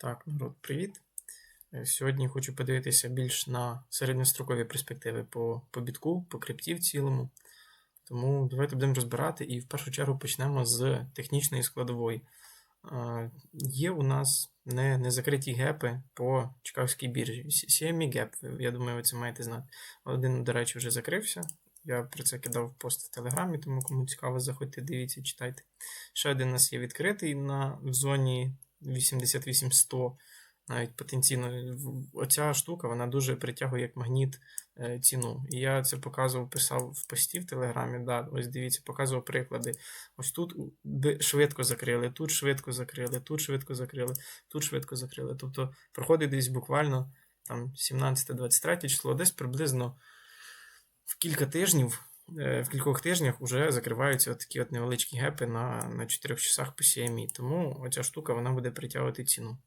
Так, народ, привіт. Е, Сьогодні хочу подивитися більш на середньострокові перспективи по, по бітку, по крипті в цілому. Тому давайте будемо розбирати і в першу чергу почнемо з технічної складової. Е, Є у нас не, не закриті гепи по Чикагській біржі. CME Gap, я думаю, ви це маєте знати. Один, до речі, вже закрився. Я про це кидав пост в Телеграмі, тому кому цікаво, заходьте, дивіться, читайте. Ще один у нас є відкритий на, в зоні 88-100, навіть потенційно. Оця штука вона дуже притягує як магніт е, ціну. І я це показував, писав в пості в Телеграмі. Да, ось дивіться, показував приклади. Ось тут швидко закрили, тут швидко закрили, тут швидко закрили, тут швидко закрили. Тобто проходить десь буквально там 17-23 число, десь приблизно в кілька тижнів. Е, В кількох тижнях вже закриваються такі от невеличкі гепи на, на 4 часах по CME. Тому оця штука вона буде притягувати ціну.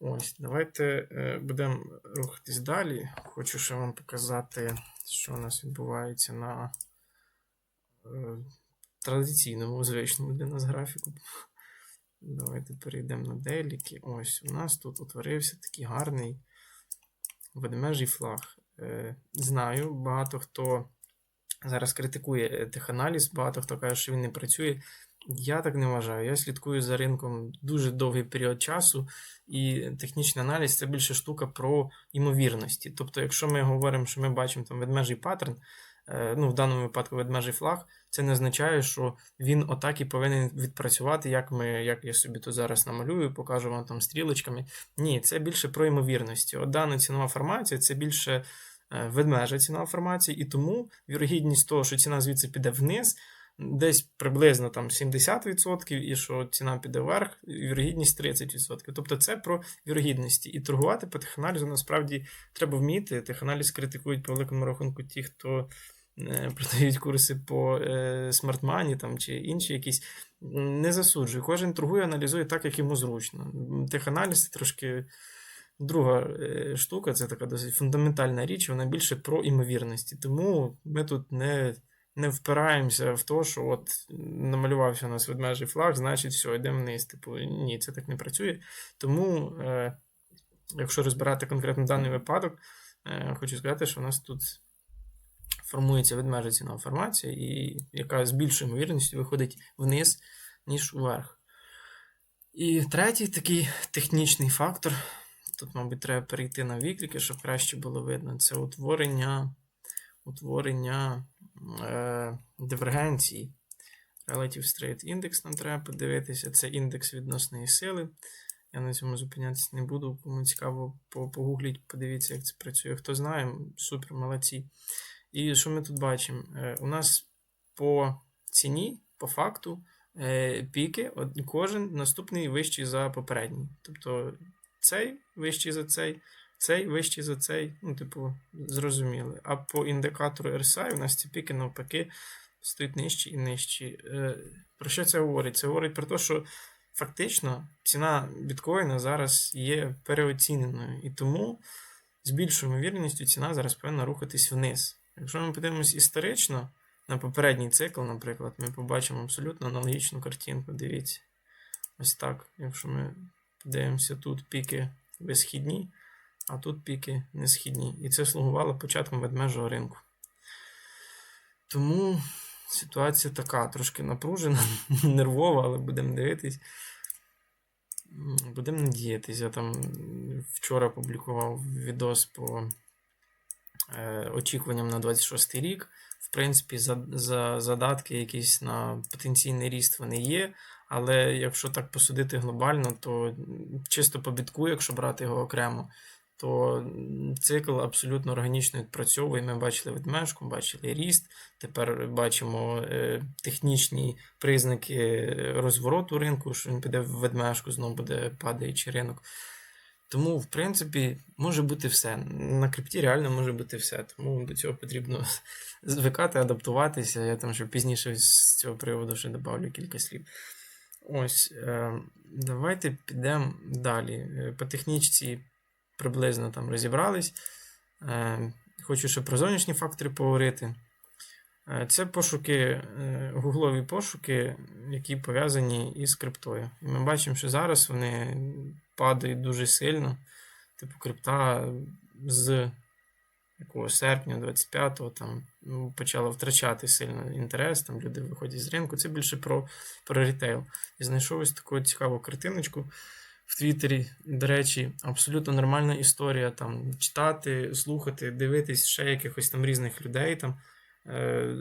Ось, давайте е, будемо рухатись далі. Хочу ще вам показати, що у нас відбувається на е, традиційному, звичному для нас графіку. Давайте перейдемо на деліки. Ось, у нас тут утворився такий гарний ведмежий флаг. Знаю, багато хто зараз критикує е, теханаліз, багато хто каже, що він не працює. Я так не вважаю. Я слідкую за ринком дуже довгий період часу, і технічний аналіз це більше штука про імовірності. Тобто, якщо ми говоримо, що ми бачимо там ведмежий паттерн, е, ну в даному випадку ведмежий флаг, це не означає, що він отак і повинен відпрацювати, як ми, як я собі тут зараз намалюю, покажу вам там стрілочками. Ні, це більше про імовірності. От дана цінова формація це більше ведмежа цінова формація, і тому вірогідність того, що ціна звідси піде вниз, десь приблизно там 70%, і що ціна піде вверх, вірогідність 30%. Тобто це про вірогідності. І торгувати по теханалізу насправді треба вміти. Теханаліз критикують по великому рахунку ті, хто е, продають курси по е, смартмані там, чи інші якісь. Не засуджую. Кожен торгує, аналізує так, як йому зручно. Теханаліз трошки. Друга е, штука, це така досить фундаментальна річ, вона більше про імовірності. Тому ми тут не, не впираємося в те, що от намалювався у нас ведмежий флаг, значить, все, йдемо вниз. Типу, ні, це так не працює. Тому, е, якщо розбирати конкретно даний випадок, е, хочу сказати, що у нас тут формується ведмежа цінова формація, і яка з більшою ймовірністю виходить вниз, ніж вверх. І третій такий технічний фактор. Тут, мабуть, треба перейти на вікліки, щоб краще було видно. Це утворення, утворення е, дивергенції. Relative Straight Index нам треба подивитися. Це індекс відносної сили. Я на цьому зупинятися не буду. Кому цікаво, погугліть, подивіться, як це працює. Хто знає, супер, молодці. І що ми тут бачимо? Е, у нас по ціні, по факту, е, піки, кожен наступний вищий за попередній. Тобто цей вищий за цей, цей вищий за цей, ну, типу, зрозуміли. А по індикатору RSI у нас ці піки навпаки стоять нижчі і нижчі. Е, Про що це говорить? Це говорить про те, що фактично ціна біткоїна зараз є переоціненою. І тому з більшою ймовірністю ціна зараз повинна рухатись вниз. Якщо ми подивимось історично на попередній цикл, наприклад, ми побачимо абсолютно аналогічну картинку. Дивіться. Ось так. Якщо ми подивимося, тут піки висхідні, а тут піки несхідні. І це слугувало початком ведмежого ринку. Тому ситуація така, трошки напружена, нервова, але будемо дивитись. Будемо надіятись. Я там вчора публікував відос по е, очікуванням на 26 рік. В принципі, за, за задатки якісь на потенційний ріст вони є. Але якщо так посудити глобально, то чисто по бітку, якщо брати його окремо, то цикл абсолютно органічно відпрацьовує. Ми бачили ведмежку, бачили ріст. Тепер бачимо е, технічні признаки розвороту ринку, що він піде в ведмежку, знову буде падаючий ринок. Тому, в принципі, може бути все. На крипті реально може бути все. Тому до цього потрібно звикати, адаптуватися. Я там ще пізніше з цього приводу ще добавлю кілька слів. Ось, е, давайте підемо далі. Е, По технічці приблизно там розібрались. Е, хочу ще про зовнішні фактори поговорити. Це пошуки, гуглові пошуки, які пов'язані із криптою. І ми бачимо, що зараз вони падають дуже сильно. Типу, крипта з якого серпня 25-го там ну, почала втрачати сильно інтерес, там люди виходять з ринку. Це більше про, про рітейл. І знайшов ось таку цікаву картиночку в Твіттері. До речі, абсолютно нормальна історія. Там читати, слухати, дивитись ще якихось там різних людей, там е,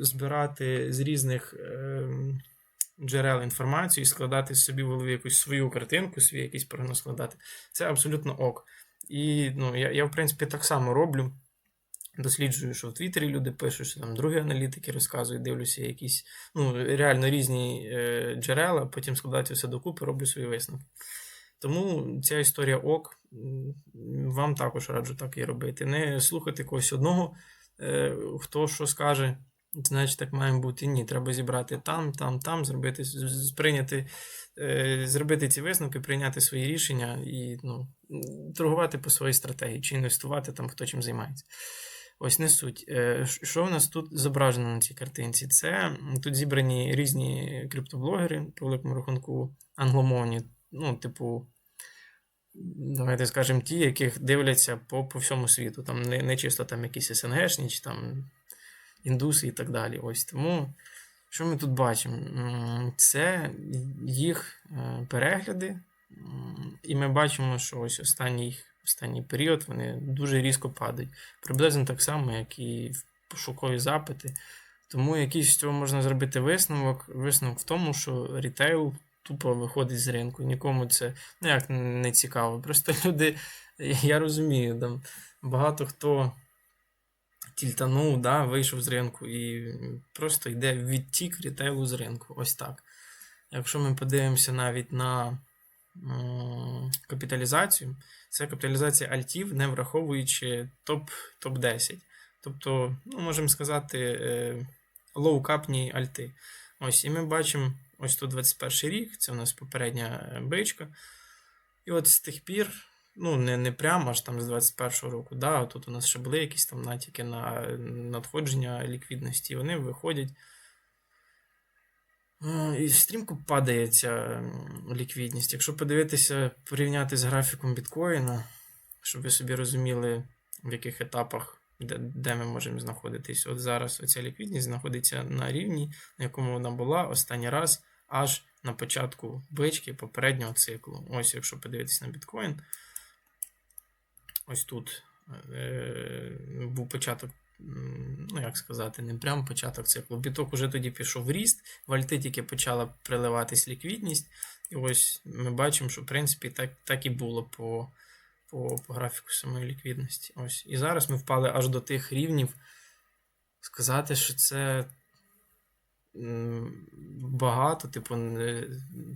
збирати з різних. Е, Джерел інформацію і складати собі в голові якусь свою картинку, свій якийсь прогноз складати. Це абсолютно ок. І ну, я, я, в принципі, так само роблю. Досліджую, що в Твіттері люди пишуть, що там другі аналітики розказують, дивлюся якісь ну, реально різні е, джерела, потім складаю все докупи, роблю свої висновки. Тому ця історія ок, вам також раджу так і робити. Не слухати когось одного, е, хто що скаже, значить так має бути. Ні, треба зібрати там, там, там, зробити, сприйняти, е, зробити ці висновки, прийняти свої рішення і ну, торгувати по своїй стратегії, чи інвестувати там, хто чим займається. Ось не суть. Е, що в нас тут зображено на цій картинці? Це тут зібрані різні криптоблогери, по великому рахунку англомовні, ну, типу, давайте скажемо, ті, яких дивляться по по всьому світу. Там не не чисто там якісь СНГшні, чи там індуси і так далі. Ось Тому, що ми тут бачимо? Це їх е, перегляди, і ми бачимо, що ось останній останній період вони дуже різко падають. Приблизно так само, як і пошукові запити. Тому якийсь з цього можна зробити висновок. Висновок в тому, що рітейл тупо виходить з ринку. Нікому це ну як не цікаво. Просто люди, я розумію, там багато хто тільтанув, да, вийшов з ринку і просто йде відтік рітейлу з ринку. Ось так. Якщо ми подивимося навіть на капіталізацію, це капіталізація альтів, не враховуючи топ-10. Тобто, ну, можемо сказати, е, лоу-капні альти. Ось, І ми бачимо ось тут 21 рік, це у нас попередня е, бичка. І от з тих пір, ну, не не прямо аж там з 21-го року, да, тут у нас ще були якісь там натяки на надходження ліквідності, і вони виходять. І стрімко падає ця ліквідність. Якщо подивитися, порівняти з графіком біткоїна, щоб ви собі розуміли, в яких етапах, де де ми можемо знаходитись. От зараз оця ліквідність знаходиться на рівні, на якому вона була останній раз аж на початку бички попереднього циклу. Ось, якщо подивитися на біткоін, ось тут е, був початок ну як сказати, не прям початок циклу. Біток уже тоді пішов в ріст, в тільки почала приливатись ліквідність. І ось ми бачимо, що в принципі так так і було по по, по графіку самої ліквідності. Ось. І зараз ми впали аж до тих рівнів. Сказати, що це багато, типу,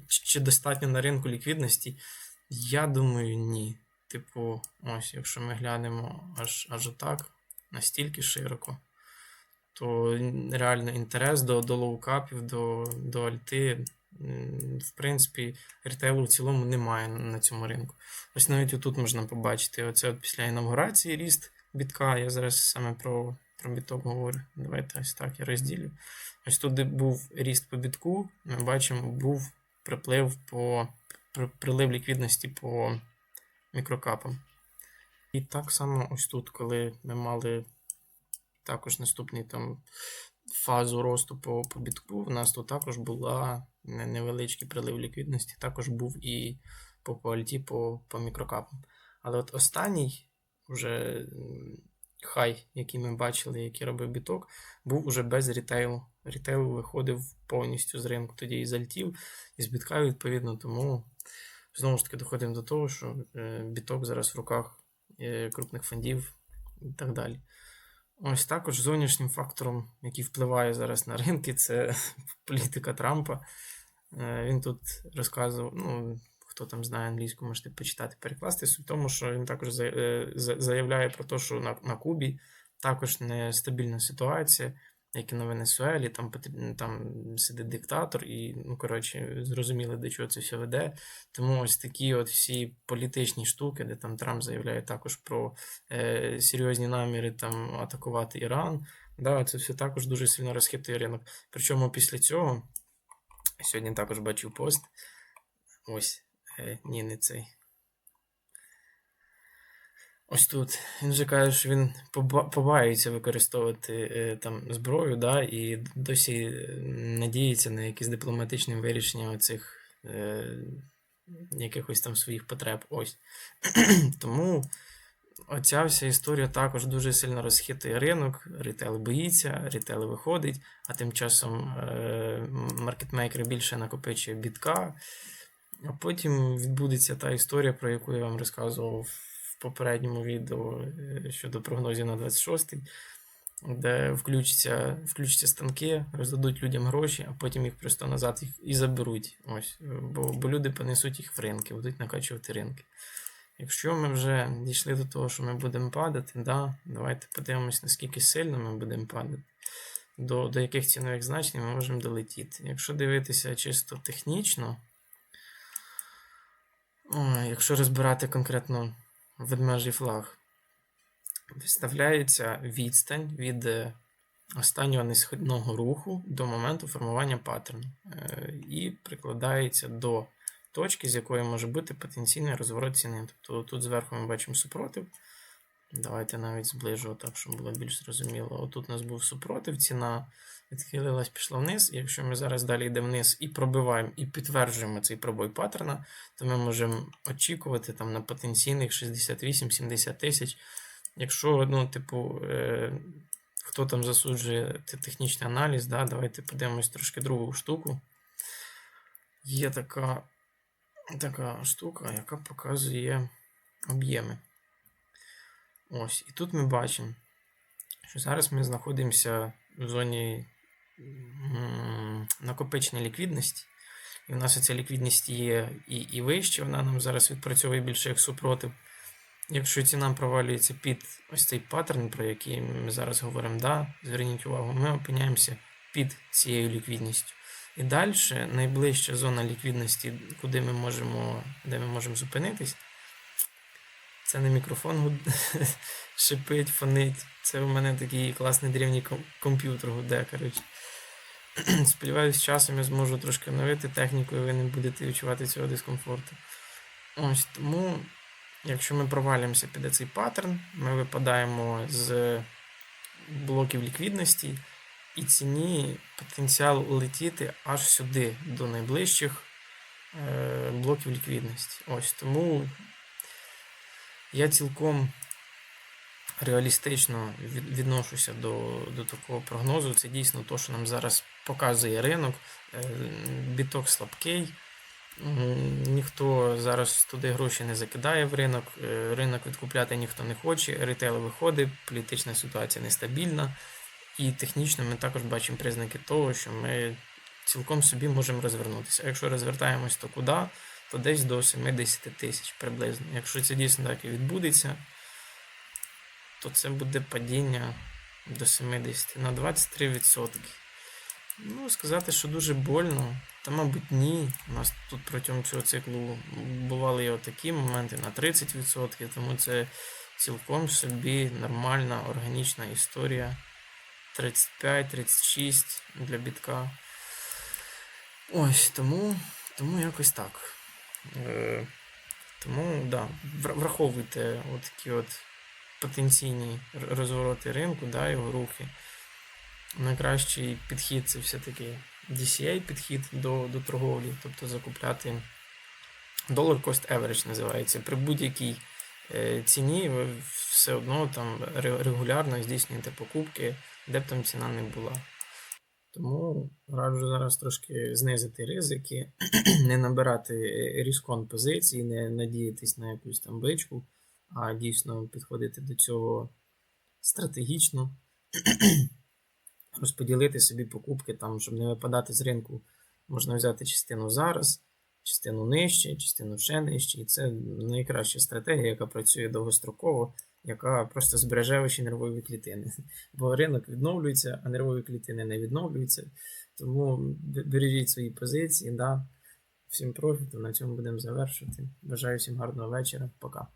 чи достатньо на ринку ліквідності? Я думаю, ні. Типу, ось, якщо ми глянемо аж аж отак настільки широко, то реально інтерес до до лоукапів, до до альти, в принципі, рітейлу в цілому немає на цьому ринку. Ось навіть тут можна побачити оце от після інаугурації ріст бітка. Я зараз саме про про біток говорю. Давайте ось так я розділю. Ось тут був ріст по бітку, ми бачимо, був приплив по прилив ліквідності по мікрокапам. І так само ось тут, коли ми мали також наступний там фазу росту по по бітку, у нас тут також була невеличкий прилив ліквідності, також був і по пальті, по по мікрокапам. Але от останній вже хай, який ми бачили, який робив біток, був уже без рітейлу. Рітейл виходив повністю з ринку тоді із альтів, і з бітка, відповідно, тому знову ж таки доходимо до того, що е, біток зараз в руках Е, крупних фондів і так далі. Ось також зовнішнім фактором, який впливає зараз на ринки, це політика Трампа. Е, він тут розказував, ну, хто там знає англійську, можете почитати, перекласти. Суть в тому, що він також заявляє про те, що на, на Кубі також нестабільна ситуація як і на Венесуелі, там там сидить диктатор, і, ну, коротше, зрозуміли, до чого це все веде. Тому ось такі от всі політичні штуки, де там Трамп заявляє також про е, серйозні наміри там атакувати Іран. Да, Це все також дуже сильно розхитує ринок. Причому після цього сьогодні також бачив пост. Ось, е, ні, не цей. Ось тут. Він же каже, що він поба- побаюється використовувати е, там зброю, да, і досі е, надіється на якісь дипломатичне вирішення оцих е, якихось там своїх потреб. Ось. Тому оця вся історія також дуже сильно розхитує ринок. Рітейл боїться, рітейл виходить, а тим часом е, маркетмейкер більше накопичує бітка. А потім відбудеться та історія, про яку я вам розказував попередньому відео е, щодо прогнозів на 26-й, де включаться, включаться станки, роздадуть людям гроші, а потім їх просто назад їх і заберуть. Ось, бо, бо люди понесуть їх в ринки, будуть накачувати ринки. Якщо ми вже дійшли до того, що ми будемо падати, да, давайте подивимось, наскільки сильно ми будемо падати, до, до яких цінових значень ми можемо долетіти. Якщо дивитися чисто технічно, якщо розбирати конкретно ведмежий флаг, виставляється відстань від е, останнього несхідного руху до моменту формування паттерну е, і прикладається до точки, з якої може бути потенційний розворот ціни. Тобто тут зверху ми бачимо супротив. Давайте навіть зближу, так, щоб було більш зрозуміло. Отут у нас був супротив, ціна відхилилась, пішла вниз. І якщо ми зараз далі йдемо вниз і пробиваємо, і підтверджуємо цей пробой паттерна, то ми можемо очікувати там на потенційних 68-70 тисяч. Якщо, ну, типу, е, хто там засуджує технічний аналіз, да, давайте подивимось трошки другу штуку. Є така, така штука, яка показує об'єми. Ось, і тут ми бачимо, що зараз ми знаходимося в зоні накопичення ліквідності. І в нас ця ліквідність є і, і вище, вона нам зараз відпрацьовує більше як супротив. Якщо ціна провалюється під ось цей паттерн, про який ми зараз говоримо, да, зверніть увагу, ми опиняємося під цією ліквідністю. І далі найближча зона ліквідності, куди ми можемо, де ми можемо зупинитись, це не мікрофон шипить, фонить. Це у мене такий класний древній комп'ютер гуде, коротше. Сподіваюсь, з часом я зможу трошки оновити техніку, і ви не будете відчувати цього дискомфорту. Ось тому, якщо ми провалюємося під цей паттерн, ми випадаємо з блоків ліквідності, і ціні потенціал летіти аж сюди, до найближчих е, блоків ліквідності. Ось тому я цілком реалістично відношуся до, до такого прогнозу. Це дійсно те, що нам зараз показує ринок. Е, Біток слабкий. Ніхто зараз туди гроші не закидає в ринок, е, ринок відкупляти ніхто не хоче, ретейл виходить, політична ситуація нестабільна. І технічно ми також бачимо признаки того, що ми цілком собі можемо розвернутися. А якщо розвертаємось, то куди? То десь до 70 тисяч приблизно. Якщо це дійсно так і відбудеться, то це буде падіння до 70 на 23%. Ну, сказати, що дуже больно, та, мабуть, ні. У нас тут протягом цього циклу бували і отакі моменти на 30%, тому це цілком собі нормальна органічна історія. 35-36 для бітка. Ось, тому, тому якось так. Е, тому, да, враховуйте такі от потенційні розвороти ринку, да, його рухи. Найкращий підхід це все-таки DCA підхід до, до торговлі, тобто закупляти Dollar Cost Average називається. При будь-якій е, ціні ви все одно там регулярно здійснюєте покупки, де б там ціна не була. Тому раджу зараз трошки знизити ризики, не набирати різкон позицій, не надіятись на якусь там бичку, а дійсно підходити до цього стратегічно, розподілити собі покупки, там, щоб не випадати з ринку, можна взяти частину зараз, частину нижче, частину ще нижче. І це найкраща стратегія, яка працює довгостроково, яка просто збереже ваші нервові клітини. Бо ринок відновлюється, а нервові клітини не відновлюються. Тому бережіть свої позиції. Да. Всім профіту, на цьому будемо завершувати. Бажаю всім гарного вечора. Пока.